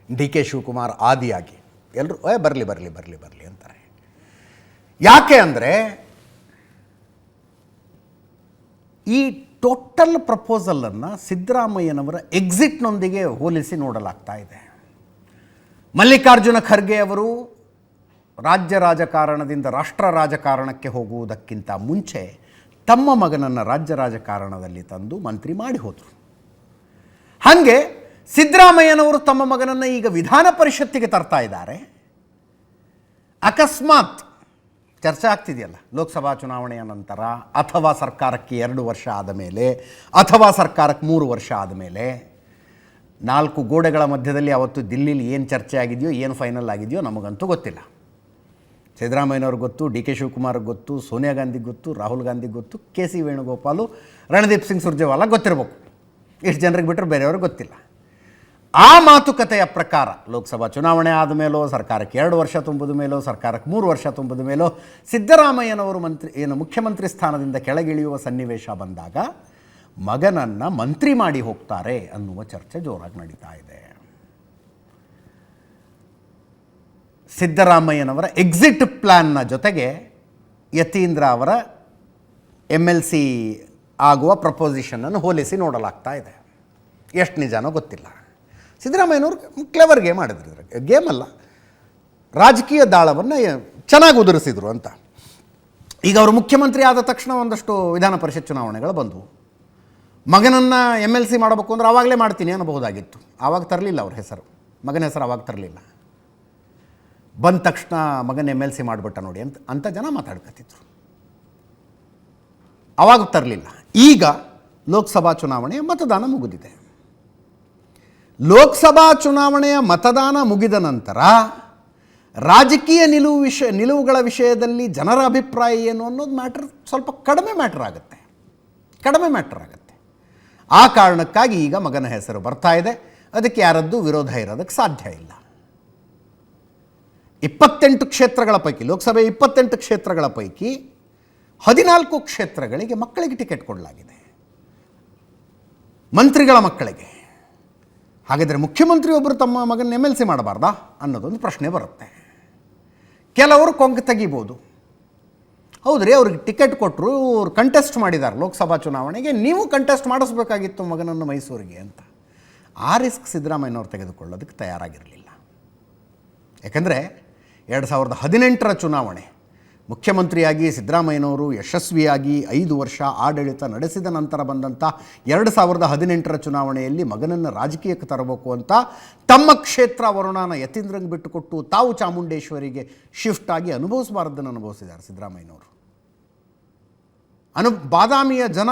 ಡಿ ಕೆ ಶಿವಕುಮಾರ್ ಆದಿಯಾಗಿ. ಎಲ್ಲರೂ ಏ, ಬರಲಿ ಬರಲಿ ಬರಲಿ ಬರಲಿ, ಅಂತಾರೆ. ಯಾಕೆ ಅಂದರೆ, ಈ ಟೋಟಲ್ ಪ್ರಪೋಸಲನ್ನು ಸಿದ್ದರಾಮಯ್ಯನವರ ಎಕ್ಸಿಟ್ನೊಂದಿಗೆ ಹೋಲಿಸಿ ನೋಡಲಾಗ್ತಾ ಇದೆ. ಮಲ್ಲಿಕಾರ್ಜುನ ಖರ್ಗೆ ಅವರು ರಾಜ್ಯ ರಾಜಕಾರಣದಿಂದ ರಾಷ್ಟ್ರ ರಾಜಕಾರಣಕ್ಕೆ ಹೋಗುವುದಕ್ಕಿಂತ ಮುಂಚೆ ತಮ್ಮ ಮಗನನ್ನು ರಾಜ್ಯ ರಾಜಕಾರಣದಲ್ಲಿ ತಂದು ಮಂತ್ರಿ ಮಾಡಿ ಹೋದರು. ಹಾಗೆ ಸಿದ್ದರಾಮಯ್ಯನವರು ತಮ್ಮ ಮಗನನ್ನು ಈಗ ವಿಧಾನ ಪರಿಷತ್ತಿಗೆ ತರ್ತಾ ಇದ್ದಾರೆ. ಅಕಸ್ಮಾತ್, ಚರ್ಚೆ ಆಗ್ತಿದೆಯಲ್ಲ, ಲೋಕಸಭಾ ಚುನಾವಣೆಯ ನಂತರ, ಅಥವಾ ಸರ್ಕಾರಕ್ಕೆ ಎರಡು ವರ್ಷ ಆದ ಮೇಲೆ, ಅಥವಾ ಸರ್ಕಾರಕ್ಕೆ ಮೂರು ವರ್ಷ ಆದ ಮೇಲೆ, ನಾಲ್ಕು ಗೋಡೆಗಳ ಮಧ್ಯದಲ್ಲಿ ಅವತ್ತು ದಿಲ್ಲಿಲಿ ಏನು ಚರ್ಚೆ ಆಗಿದೆಯೋ, ಏನು ಫೈನಲ್ ಆಗಿದೆಯೋ ನಮಗಂತೂ ಗೊತ್ತಿಲ್ಲ. ಸಿದ್ದರಾಮಯ್ಯನವ್ರಿಗೆ ಗೊತ್ತು, ಡಿ ಕೆ ಶಿವಕುಮಾರ್ಗೆ ಗೊತ್ತು, ಸೋನಿಯಾ ಗಾಂಧಿಗೆ ಗೊತ್ತು, ರಾಹುಲ್ ಗಾಂಧಿಗೆ ಗೊತ್ತು, ಕೆ ಸಿ ವೇಣುಗೋಪಾಲು, ರಣದೀಪ್ ಸಿಂಗ್ ಸುರ್ಜೇವಾಲ ಗೊತ್ತಿರಬೇಕು. ಇಷ್ಟು ಜನರಿಗೆ ಬಿಟ್ಟರೆ ಬೇರೆಯವ್ರಿಗೆ ಗೊತ್ತಿಲ್ಲ. ಆ ಮಾತುಕತೆಯ ಪ್ರಕಾರ ಲೋಕಸಭಾ ಚುನಾವಣೆ ಆದ ಮೇಲೋ, ಸರ್ಕಾರಕ್ಕೆ ಎರಡು ವರ್ಷ ತುಂಬಿದ ಮೇಲೋ, ಸರ್ಕಾರಕ್ಕೆ ಮೂರು ವರ್ಷ ತುಂಬಿದ ಮೇಲೋ, ಸಿದ್ದರಾಮಯ್ಯನವರು ಮಂತ್ರಿ, ಏನು ಮುಖ್ಯಮಂತ್ರಿ ಸ್ಥಾನದಿಂದ ಕೆಳಗಿಳಿಯುವ ಸನ್ನಿವೇಶ ಬಂದಾಗ ಮಗನನ್ನು ಮಂತ್ರಿ ಮಾಡಿ ಹೋಗ್ತಾರೆ ಅನ್ನುವ ಚರ್ಚೆ ಜೋರಾಗಿ ನಡೀತಾ ಇದೆ. ಸಿದ್ದರಾಮಯ್ಯನವರ ಎಕ್ಸಿಟ್ ಪ್ಲ್ಯಾನ್ನ ಜೊತೆಗೆ ಯತೀಂದ್ರ ಅವರ ಎಂ ಎಲ್ ಸಿ ಆಗುವ ಪ್ರಪೋಸಿಷನನ್ನು ಹೋಲಿಸಿ ನೋಡಲಾಗ್ತಾ ಇದೆ. ಎಷ್ಟು ನಿಜಾನೋ ಗೊತ್ತಿಲ್ಲ. ಸಿದ್ದರಾಮಯ್ಯನವರು ಕ್ಲೆವರ್ ಗೇಮ್ ಆಡಿದ್ರು ಇದ್ರ ಗೇಮ್ ಅಲ್ಲ. ರಾಜಕೀಯ ದಾಳವನ್ನು ಚೆನ್ನಾಗಿ ಉದುರಿಸಿದರು ಅಂತ. ಈಗ ಅವರು ಮುಖ್ಯಮಂತ್ರಿ ಆದ ತಕ್ಷಣ ಒಂದಷ್ಟು ವಿಧಾನ ಪರಿಷತ್ ಚುನಾವಣೆಗಳು ಬಂದವು. ಮಗನನ್ನು ಎಂ ಎಲ್ ಸಿ ಮಾಡಬೇಕು ಅಂದ್ರೆ ಆವಾಗಲೇ ಮಾಡ್ತೀನಿ ಅನ್ನಬಹುದಾಗಿತ್ತು. ಆವಾಗ ತರಲಿಲ್ಲ ಅವ್ರ ಹೆಸರು. ಮಗನ ಹೆಸರು ಆವಾಗ ತರಲಿಲ್ಲ. ಬಂದ ತಕ್ಷಣ ಮಗನ ಎಂ ಎಲ್ ಸಿ ಮಾಡಿಬಿಟ್ಟ ನೋಡಿ ಅಂತ ಅಂತ ಜನ ಮಾತಾಡ್ಕತ್ತಿದ್ರು. ಆವಾಗ ತರಲಿಲ್ಲ. ಈಗ ಲೋಕಸಭಾ ಚುನಾವಣೆ ಮತದಾನ ಮುಗಿದಿದೆ. ಲೋಕಸಭಾ ಚುನಾವಣೆಯ ಮತದಾನ ಮುಗಿದ ನಂತರ ರಾಜಕೀಯ ನಿಲುವು ವಿಷಯ, ನಿಲುವುಗಳ ವಿಷಯದಲ್ಲಿ ಜನರ ಅಭಿಪ್ರಾಯ ಏನು ಅನ್ನೋದು ಮ್ಯಾಟ್ರ್ ಸ್ವಲ್ಪ ಕಡಿಮೆ ಮ್ಯಾಟ್ರ್ ಆಗುತ್ತೆ. ಕಡಿಮೆ ಮ್ಯಾಟ್ರ್ ಆಗುತ್ತೆ. ಆ ಕಾರಣಕ್ಕಾಗಿ ಈಗ ಮಗನ ಹೆಸರು ಬರ್ತಾ ಇದೆ. ಅದಕ್ಕೆ ಯಾರದ್ದು ವಿರೋಧ ಇರೋದಕ್ಕೆ ಸಾಧ್ಯ ಇಲ್ಲ. ಇಪ್ಪತ್ತೆಂಟು ಕ್ಷೇತ್ರಗಳ ಪೈಕಿ, ಲೋಕಸಭೆ ಇಪ್ಪತ್ತೆಂಟು ಕ್ಷೇತ್ರಗಳ ಪೈಕಿ ಹದಿನಾಲ್ಕು ಕ್ಷೇತ್ರಗಳಿಗೆ ಮಕ್ಕಳಿಗೆ ಟಿಕೆಟ್ ಕೊಡಲಾಗಿದೆ. ಮಂತ್ರಿಗಳ ಮಕ್ಕಳಿಗೆ. ಹಾಗಾದರೆ ಮುಖ್ಯಮಂತ್ರಿ ಒಬ್ಬರು ತಮ್ಮ ಮಗನ ಎಂ ಎಲ್ ಸಿ ಮಾಡಬಾರ್ದಾ ಅನ್ನೋದೊಂದು ಪ್ರಶ್ನೆ ಬರುತ್ತೆ. ಕೆಲವರು ಕೊಂಕು ತೆಗಿಬೋದು. ಹೌದ್ರಿ, ಅವ್ರಿಗೆ ಟಿಕೆಟ್ ಕೊಟ್ಟರು ಅವ್ರು ಕಂಟೆಸ್ಟ್ ಮಾಡಿದ್ದಾರೆ ಲೋಕಸಭಾ ಚುನಾವಣೆಗೆ, ನೀವು ಕಂಟೆಸ್ಟ್ ಮಾಡಿಸ್ಬೇಕಾಗಿತ್ತು ಮಗನನ್ನು ಮೈಸೂರಿಗೆ ಅಂತ. ಆ ರಿಸ್ಕ್ ಸಿದ್ದರಾಮಯ್ಯನವರು ತೆಗೆದುಕೊಳ್ಳೋದಕ್ಕೆ ತಯಾರಾಗಿರಲಿಲ್ಲ. ಯಾಕಂದರೆ ಎರಡು ಸಾವಿರದ ಹದಿನೆಂಟರ ಚುನಾವಣೆ ಮುಖ್ಯಮಂತ್ರಿಯಾಗಿ ಸಿದ್ದರಾಮಯ್ಯನವರು ಯಶಸ್ವಿಯಾಗಿ ಐದು ವರ್ಷ ಆಡಳಿತ ನಡೆಸಿದ ನಂತರ ಬಂದಂಥ ಎರಡು ಸಾವಿರದ ಹದಿನೆಂಟರ ಚುನಾವಣೆಯಲ್ಲಿ ಮಗನನ್ನು ರಾಜಕೀಯಕ್ಕೆ ತರಬೇಕು ಅಂತ ತಮ್ಮ ಕ್ಷೇತ್ರ ವರುಣಾನ ಯತೀಂದ್ರಂಗೆ ಬಿಟ್ಟುಕೊಟ್ಟು ತಾವು ಚಾಮುಂಡೇಶ್ವರಿಗೆ ಶಿಫ್ಟ್ ಆಗಿ ಅನುಭವಿಸಬಾರದನ್ನು ಅನುಭವಿಸಿದ್ದಾರೆ ಸಿದ್ದರಾಮಯ್ಯನವರು. ಅನು ಬಾದಾಮಿಯ ಜನ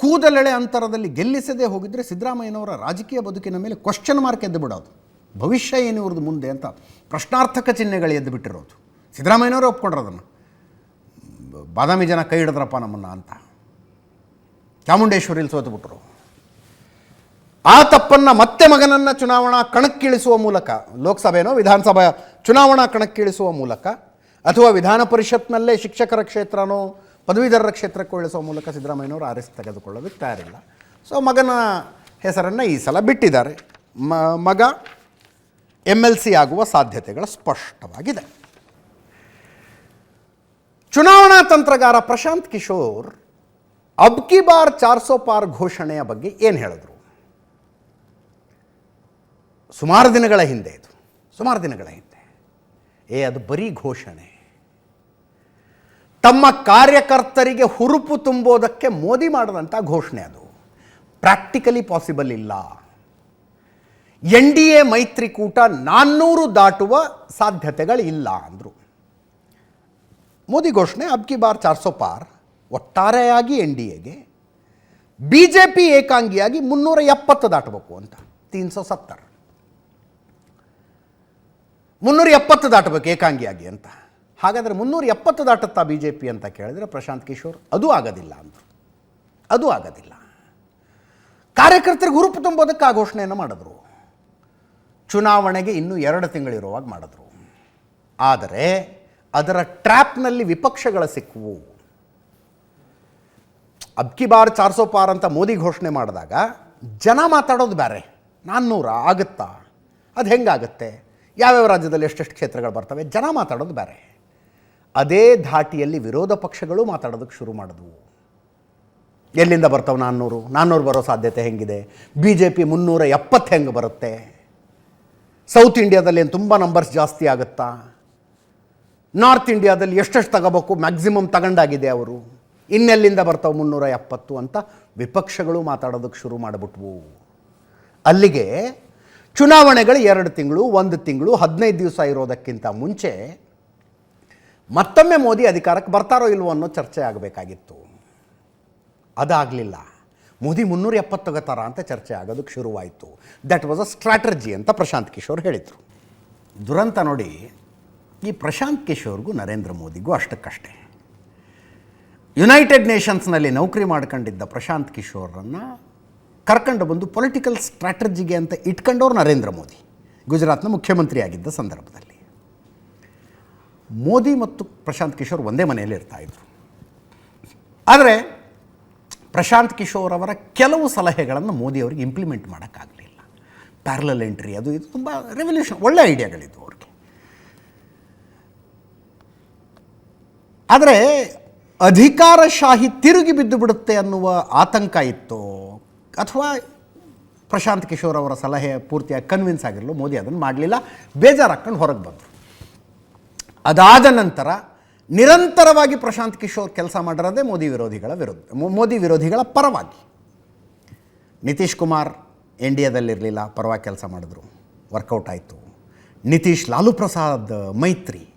ಕೂದಲೆಳೆ ಅಂತರದಲ್ಲಿ ಗೆಲ್ಲಿಸದೇ ಹೋಗಿದ್ರೆ ಸಿದ್ದರಾಮಯ್ಯನವರ ರಾಜಕೀಯ ಬದುಕಿನ ಮೇಲೆ ಕ್ವಶನ್ ಮಾರ್ಕ್ ಎದ್ದು ಬಿಡೋದು. ಭವಿಷ್ಯ ಏನು ಇವ್ರದ್ದು ಮುಂದೆ ಅಂತ ಪ್ರಶ್ನಾರ್ಥಕ ಚಿಹ್ನೆಗಳು ಎದ್ದು ಬಿಟ್ಟಿರೋದು. ಸಿದ್ದರಾಮಯ್ಯನವರೇ ಒಪ್ಕೊಂಡ್ರು ಅದನ್ನು. ಬಾದಾಮಿ ಜನ ಕೈ ಹಿಡಿದ್ರಪ್ಪ ನಮ್ಮನ್ನು ಅಂತ. ಚಾಮುಂಡೇಶ್ವರಿಲಿ ಸೋತುಬಿಟ್ರು. ಆ ತಪ್ಪನ್ನು ಮತ್ತೆ ಮಗನನ್ನು ಚುನಾವಣಾ ಕಣಕ್ಕಿಳಿಸುವ ಮೂಲಕ, ಲೋಕಸಭೆನೋ ವಿಧಾನಸಭಾ ಚುನಾವಣಾ ಕಣಕ್ಕಿಳಿಸುವ ಮೂಲಕ, ಅಥವಾ ವಿಧಾನ ಪರಿಷತ್ನಲ್ಲೇ ಶಿಕ್ಷಕರ ಕ್ಷೇತ್ರನೋ ಪದವೀಧರರ ಕ್ಷೇತ್ರಕ್ಕೆ ಇಳಿಸುವ ಮೂಲಕ ಸಿದ್ದರಾಮಯ್ಯನವರು ಆರಿಸಿ ತೆಗೆದುಕೊಳ್ಳೋದಕ್ಕೆ ತಯಾರಿಲ್ಲ. ಸೊ ಮಗನ ಹೆಸರನ್ನು ಈ ಸಲ ಬಿಟ್ಟಿದ್ದಾರೆ. ಮಗ ಎಂ ಎಲ್ ಸಿ ಆಗುವ ಸಾಧ್ಯತೆಗಳು ಸ್ಪಷ್ಟವಾಗಿದೆ. ಚುನಾವಣಾ ತಂತ್ರಗಾರ ಪ್ರಶಾಂತ್ ಕಿಶೋರ್ ಅಬ್ಕಿ ಬಾರ್ ಚಾರ್ ಸೋ ಪಾರ್ ಘೋಷಣೆಯ ಬಗ್ಗೆ ಏನು ಹೇಳಿದ್ರು? ಸುಮಾರು ದಿನಗಳ ಹಿಂದೆ ಇದು. ಸುಮಾರು ದಿನಗಳ ಹಿಂದೆ. ಏ, ಅದು ಬರೀ ಘೋಷಣೆ. ತಮ್ಮ ಕಾರ್ಯಕರ್ತರಿಗೆ ಹುರುಪು ತುಂಬೋದಕ್ಕೆ ಮೋದಿ ಮಾಡಿದಂಥ ಘೋಷಣೆ ಅದು. ಪ್ರಾಕ್ಟಿಕಲಿ ಪಾಸಿಬಲ್ ಇಲ್ಲ. ಎನ್ ಡಿ ಎ ಮೈತ್ರಿಕೂಟ ನಾನ್ನೂರು ದಾಟುವ ಸಾಧ್ಯತೆಗಳಿಲ್ಲ ಅಂದರು. ಮೋದಿ ಘೋಷಣೆ ಅಬ್ ಕಿ ಬಾರ್ ಚಾರ್ ಸೋ ಪಾರ್, ಒಟ್ಟಾರೆಯಾಗಿ ಎನ್ ಡಿ ಎಗೆ, ಬಿ ಜೆ ಪಿ ಏಕಾಂಗಿಯಾಗಿ ಮುನ್ನೂರ ಎಪ್ಪತ್ತು ದಾಟಬೇಕು ಅಂತ ತೀನ್ ಸौ ಸತ್ತರ್ ಮುನ್ನೂರ ಎಪ್ಪತ್ತು ದಾಟಬೇಕು ಏಕಾಂಗಿಯಾಗಿ ಅಂತ. ಹಾಗಾದರೆ ಮುನ್ನೂರ ಎಪ್ಪತ್ತು ದಾಟುತ್ತಾ ಬಿ ಜೆ ಪಿ ಅಂತ ಕೇಳಿದರೆ ಪ್ರಶಾಂತ್ ಕಿಶೋರ್, ಅದು ಆಗೋದಿಲ್ಲ ಅಂದರು. ಅದು ಆಗೋದಿಲ್ಲ. ಕಾರ್ಯಕರ್ತರಿಗೆ ಹುರುಪು ತುಂಬೋದಕ್ಕೆ ಆ ಘೋಷಣೆಯನ್ನು ಮಾಡಿದ್ರು. ಚುನಾವಣೆಗೆ ಇನ್ನೂ ಎರಡು ತಿಂಗಳಿರುವಾಗ ಮಾಡಿದ್ರು. ಆದರೆ ಅದರ ಟ್ರ್ಯಾಪ್ನಲ್ಲಿ ವಿಪಕ್ಷಗಳ ಸಿಕ್ಕುವು. ಅಬ್ಕಿ ಬಾರ್ ಚಾರ್ಸೋ ಪಾರ್ ಅಂತ ಮೋದಿ ಘೋಷಣೆ ಮಾಡಿದಾಗ ಜನ ಮಾತಾಡೋದು ಬೇರೆ ನಾನ್ನೂರ ಆಗುತ್ತಾ? ಅದು ಹೆಂಗಾಗುತ್ತೆ? ಯಾವ್ಯಾವ ರಾಜ್ಯದಲ್ಲಿ ಎಷ್ಟೆಷ್ಟು ಕ್ಷೇತ್ರಗಳು ಬರ್ತವೆ? ಜನ ಮಾತಾಡೋದು ಬೇರೆ ಅದೇ ಧಾಟಿಯಲ್ಲಿ ವಿರೋಧ ಪಕ್ಷಗಳು ಮಾತಾಡೋದಕ್ಕೆ ಶುರು ಮಾಡಿದ್ವು. ಎಲ್ಲಿಂದ ಬರ್ತಾವೆ ನಾನ್ನೂರು? ನಾನ್ನೂರು ಬರೋ ಸಾಧ್ಯತೆ ಹೆಂಗಿದೆ? ಬಿ ಜೆ ಪಿ ಮುನ್ನೂರ ಎಪ್ಪತ್ತು ಹೆಂಗೆ ಬರುತ್ತೆ? ಸೌತ್ ಇಂಡಿಯಾದಲ್ಲಿ ಏನು ತುಂಬ ನಂಬರ್ಸ್ ಜಾಸ್ತಿ ಆಗುತ್ತಾ? ನಾರ್ತ್ ಇಂಡಿಯಾದಲ್ಲಿ ಎಷ್ಟೆಷ್ಟು ತಗೋಬೇಕು ಮ್ಯಾಕ್ಸಿಮಮ್ ತಗೊಂಡಾಗಿದೆ ಅವರು? ಇನ್ನೆಲ್ಲಿಂದ ಬರ್ತಾವೆ ಮುನ್ನೂರ ಎಪ್ಪತ್ತು ಅಂತ ವಿಪಕ್ಷಗಳು ಮಾತಾಡೋದಕ್ಕೆ ಶುರು ಮಾಡಿಬಿಟ್ವು. ಅಲ್ಲಿಗೆ ಚುನಾವಣೆಗಳು ಎರಡು ತಿಂಗಳು, ಒಂದು ತಿಂಗಳು, ಹದಿನೈದು ದಿವಸ ಇರೋದಕ್ಕಿಂತ ಮುಂಚೆ ಮತ್ತೊಮ್ಮೆ ಮೋದಿ ಅಧಿಕಾರಕ್ಕೆ ಬರ್ತಾರೋ ಇಲ್ವೋ ಅನ್ನೋ ಚರ್ಚೆ ಆಗಬೇಕಾಗಿತ್ತು. ಅದಾಗಲಿಲ್ಲ. ಮೋದಿ ಮುನ್ನೂರ ಎಪ್ಪತ್ತು ತಗೋತಾರ ಅಂತ ಚರ್ಚೆ ಆಗೋದಕ್ಕೆ ಶುರುವಾಯಿತು. ದಟ್ ವಾಸ್ ಅ ಸ್ಟ್ರಾಟರ್ಜಿ ಅಂತ ಪ್ರಶಾಂತ್ ಕಿಶೋರ್ ಹೇಳಿದರು. ದುರಂತ ನೋಡಿ ಈ ಪ್ರಶಾಂತ್ ಕಿಶೋರ್ಗೂ ನರೇಂದ್ರ ಮೋದಿಗೂ ಅಷ್ಟಕ್ಕಷ್ಟೇ. ಯುನೈಟೆಡ್ ನೇಷನ್ಸ್ನಲ್ಲಿ ನೌಕರಿ ಮಾಡ್ಕೊಂಡಿದ್ದ ಪ್ರಶಾಂತ್ ಕಿಶೋರನ್ನು ಕರ್ಕೊಂಡು ಬಂದು ಪೊಲಿಟಿಕಲ್ ಸ್ಟ್ರಾಟಜಿಗೆ ಅಂತ ಇಟ್ಕೊಂಡವ್ರು ನರೇಂದ್ರ ಮೋದಿ. ಗುಜರಾತ್ನ ಮುಖ್ಯಮಂತ್ರಿ ಆಗಿದ್ದ ಸಂದರ್ಭದಲ್ಲಿ. ಮೋದಿ ಮತ್ತು ಪ್ರಶಾಂತ್ ಕಿಶೋರ್ ಒಂದೇ ಮನೆಯಲ್ಲಿ ಇರ್ತಾಯಿದ್ರು ಆದರೆ ಪ್ರಶಾಂತ್ ಕಿಶೋರ್ ಅವರ ಕೆಲವು ಸಲಹೆಗಳನ್ನು ಮೋದಿ ಅವರಿಗೆ ಇಂಪ್ಲಿಮೆಂಟ್ ಮಾಡೋಕ್ಕಾಗಲಿಲ್ಲ. ಪ್ಯಾರಲಲ್ ಎಂಟ್ರಿ ಅದು ಇದು ತುಂಬ ರೆವಲ್ಯೂಷನ್ ಒಳ್ಳೆ ಐಡಿಯಾಗಳಿದ್ವು ಅವ್ರಿಗೆ ಆದರೆ ಅಧಿಕಾರಶಾಹಿ ತಿರುಗಿ ಬಿದ್ದು ಬಿಡುತ್ತೆ ಅನ್ನುವ ಆತಂಕ ಇತ್ತು. ಅಥವಾ ಪ್ರಶಾಂತ್ ಕಿಶೋರ್ ಅವರ ಸಲಹೆ ಪೂರ್ತಿಯಾಗಿ ಕನ್ವಿನ್ಸ್ ಆಗಿರಲು ಮೋದಿ ಅದನ್ನು ಮಾಡಲಿಲ್ಲ. ಬೇಜಾರಾಗ್ಕೊಂಡು ಹೊರಗೆ ಬಂದರು. ಅದಾದ ನಂತರ ನಿರಂತರವಾಗಿ ಪ್ರಶಾಂತ್ ಕಿಶೋರ್ ಕೆಲಸ ಮಾಡಿರೋದೇ ಮೋದಿ ವಿರೋಧಿಗಳ ವಿರುದ್ಧ ಮೋದಿ ವಿರೋಧಿಗಳ ಪರವಾಗಿ. ನಿತೀಶ್ ಕುಮಾರ್ ಎನ್ ಡಿ ಎದಲ್ಲಿರಲಿಲ್ಲ, ಪರವಾಗಿ ಕೆಲಸ ಮಾಡಿದ್ರು. ವರ್ಕೌಟ್ ಆಯಿತು. ನಿತೀಶ್ ಲಾಲು ಪ್ರಸಾದ್ ಮೈತ್ರಿ.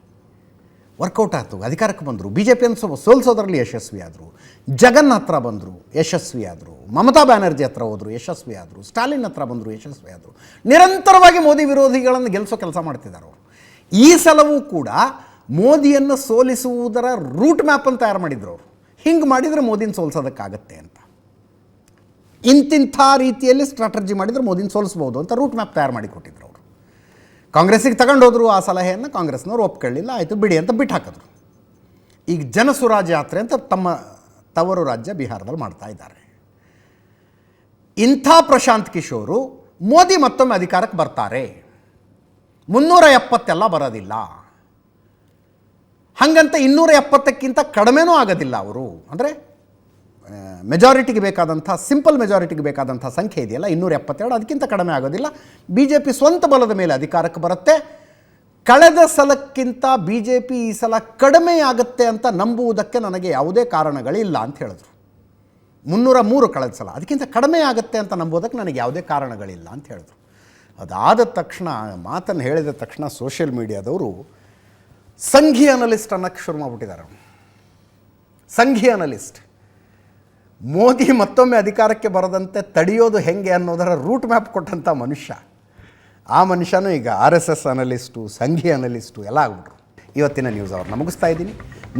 ವರ್ಕೌಟ್ ಆಯಿತು, ಅಧಿಕಾರಕ್ಕೆ ಬಂದರು. ಬಿ ಜೆ ಪಿಯನ್ನು ಸೋಲಿಸೋದ್ರಲ್ಲಿ ಯಶಸ್ವಿ ಆದರು. ಜಗನ್ ಹತ್ರ ಬಂದರು, ಯಶಸ್ವಿ ಆದರು. ಮಮತಾ ಬ್ಯಾನರ್ಜಿ ಹತ್ರ ಹೋದರು, ಯಶಸ್ವಿ ಆದರು. ಸ್ಟಾಲಿನ್ ಹತ್ರ ಬಂದರು, ಯಶಸ್ವಿ ಆದರು. ನಿರಂತರವಾಗಿ ಮೋದಿ ವಿರೋಧಿಗಳನ್ನು ಗೆಲ್ಲಿಸೋ ಕೆಲಸ ಮಾಡ್ತಿದ್ದಾರೆ ಅವರು. ಈ ಸಲವೂ ಕೂಡ ಮೋದಿಯನ್ನು ಸೋಲಿಸುವುದರ ರೂಟ್ ಮ್ಯಾಪನ್ನು ತಯಾರು ಮಾಡಿದ್ರು ಅವರು. ಹಿಂಗೆ ಮಾಡಿದರೆ ಮೋದಿನ ಸೋಲಿಸೋದಕ್ಕಾಗತ್ತೆ ಅಂತ. ಇಂತಿಂಥ ರೀತಿಯಲ್ಲಿ ಸ್ಟ್ರಾಟರ್ಜಿ ಮಾಡಿದರೆ ಮೋದಿನ ಸೋಲಿಸ್ಬೋದು ಅಂತ ರೂಟ್ ಮ್ಯಾಪ್ ತಯಾರು ಮಾಡಿ ಕೊಟ್ಟಿದ್ರು ಅವರು. ಕಾಂಗ್ರೆಸ್ಸಿಗೆ ತಗೊಂಡೋದ್ರು ಆ ಸಲಹೆಯನ್ನು ಕಾಂಗ್ರೆಸ್ನವ್ರು ಒಪ್ಕೊಳ್ಳಿಲ್ಲ, ಆಯಿತು ಬಿಡಿ ಅಂತ ಬಿಟ್ಟು ಹಾಕಿದ್ರು. ಈಗ ಜನಸುರಾಜ್ ಯಾತ್ರೆ ಅಂತ ತಮ್ಮ ತವರು ರಾಜ್ಯ ಬಿಹಾರದಲ್ಲಿ ಮಾಡ್ತಾ ಇದ್ದಾರೆ. ಇಂಥ ಪ್ರಶಾಂತ್ ಕಿಶೋರು ಮೋದಿ ಮತ್ತೊಮ್ಮೆ ಅಧಿಕಾರಕ್ಕೆ ಬರ್ತಾರೆ. ಮುನ್ನೂರ ಎಪ್ಪತ್ತೆಲ್ಲ ಬರೋದಿಲ್ಲ. ಹಾಗಂತ ಇನ್ನೂರ ಎಪ್ಪತ್ತಕ್ಕಿಂತ ಕಡಿಮೆನೂ ಆಗೋದಿಲ್ಲ ಅವರು. ಅಂದರೆ ಮೆಜಾರಿಟಿಗೆ ಬೇಕಾದಂಥ, ಸಿಂಪಲ್ ಮೆಜಾರಿಟಿಗೆ ಬೇಕಾದಂಥ ಸಂಖ್ಯೆ ಇದೆಯಲ್ಲ? ಇನ್ನೂರ ಎಪ್ಪತ್ತೆರಡು ಅದಕ್ಕಿಂತ ಕಡಿಮೆ ಆಗೋದಿಲ್ಲ. ಬಿ ಜೆ ಪಿ ಸ್ವಂತ ಬಲದ ಮೇಲೆ ಅಧಿಕಾರಕ್ಕೆ ಬರುತ್ತೆ. ಕಳೆದ ಸಲಕ್ಕಿಂತ ಬಿ ಜೆ ಪಿ ಈ ಸಲ ಕಡಿಮೆ ಆಗುತ್ತೆ ಅಂತ ನಂಬುವುದಕ್ಕೆ ನನಗೆ ಯಾವುದೇ ಕಾರಣಗಳಿಲ್ಲ ಅಂತ ಹೇಳಿದ್ರು. ಮುನ್ನೂರ ಮೂರು ಕಳೆದ ಸಲ, ಅದಕ್ಕಿಂತ ಕಡಿಮೆ ಆಗುತ್ತೆ ಅಂತ ನಂಬೋದಕ್ಕೆ ನನಗೆ ಯಾವುದೇ ಕಾರಣಗಳಿಲ್ಲ ಅಂತ ಹೇಳಿದ್ರು. ಅದಾದ ತಕ್ಷಣ, ಮಾತನ್ನು ಹೇಳಿದ ತಕ್ಷಣ ಸೋಷಿಯಲ್ ಮೀಡಿಯಾದವರು ಸಂಘಿ ಅನಲಿಸ್ಟ್ ಅನ್ನೋಕ್ಕೆ ಶುರು ಮಾಡಿಬಿಟ್ಟಿದ್ದಾರೆ ಸಂಘಿ ಅನಲಿಸ್ಟ್. ಮೋದಿ ಮತ್ತೊಮ್ಮೆ ಅಧಿಕಾರಕ್ಕೆ ಬರದಂತೆ ತಡೆಯೋದು ಹೆಂಗೆ ಅನ್ನೋದರ ರೂಟ್ ಮ್ಯಾಪ್ ಕೊಟ್ಟಂಥ ಮನುಷ್ಯ. ಆ ಮನುಷ್ಯನೂ ಈಗ ಆರ್ ಎಸ್ ಎಸ್ ಅನಲಿಸ್ಟು ಸಂಘಿ ಅನಲಿಸ್ಟು ಎಲ್ಲ ಆಗ್ಬಿಟ್ರು. ಇವತ್ತಿನ ನ್ಯೂಸ್ ಅವ್ರನ್ನ ಮುಗಿಸ್ತಾ ಇದ್ದೀನಿ.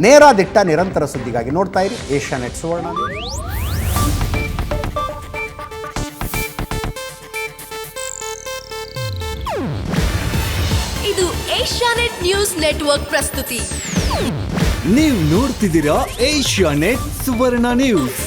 ನೇರ ದಿಟ್ಟ ನಿರಂತರ ಸುದ್ದಿಗಾಗಿ ನೋಡ್ತಾ ಇರಿ. ಏಷ್ಯಾ ನೆಟ್ ಸುವರ್ಣ ಇದು ಏಷ್ಯಾನೆಟ್ ನ್ಯೂಸ್ ನೆಟ್ವರ್ಕ್ ಪ್ರಸ್ತುತಿ. ನೀವು ನೋಡ್ತಿದ್ದೀರಾ ಏಷ್ಯಾ ನೆಟ್ ಸುವರ್ಣ ನ್ಯೂಸ್.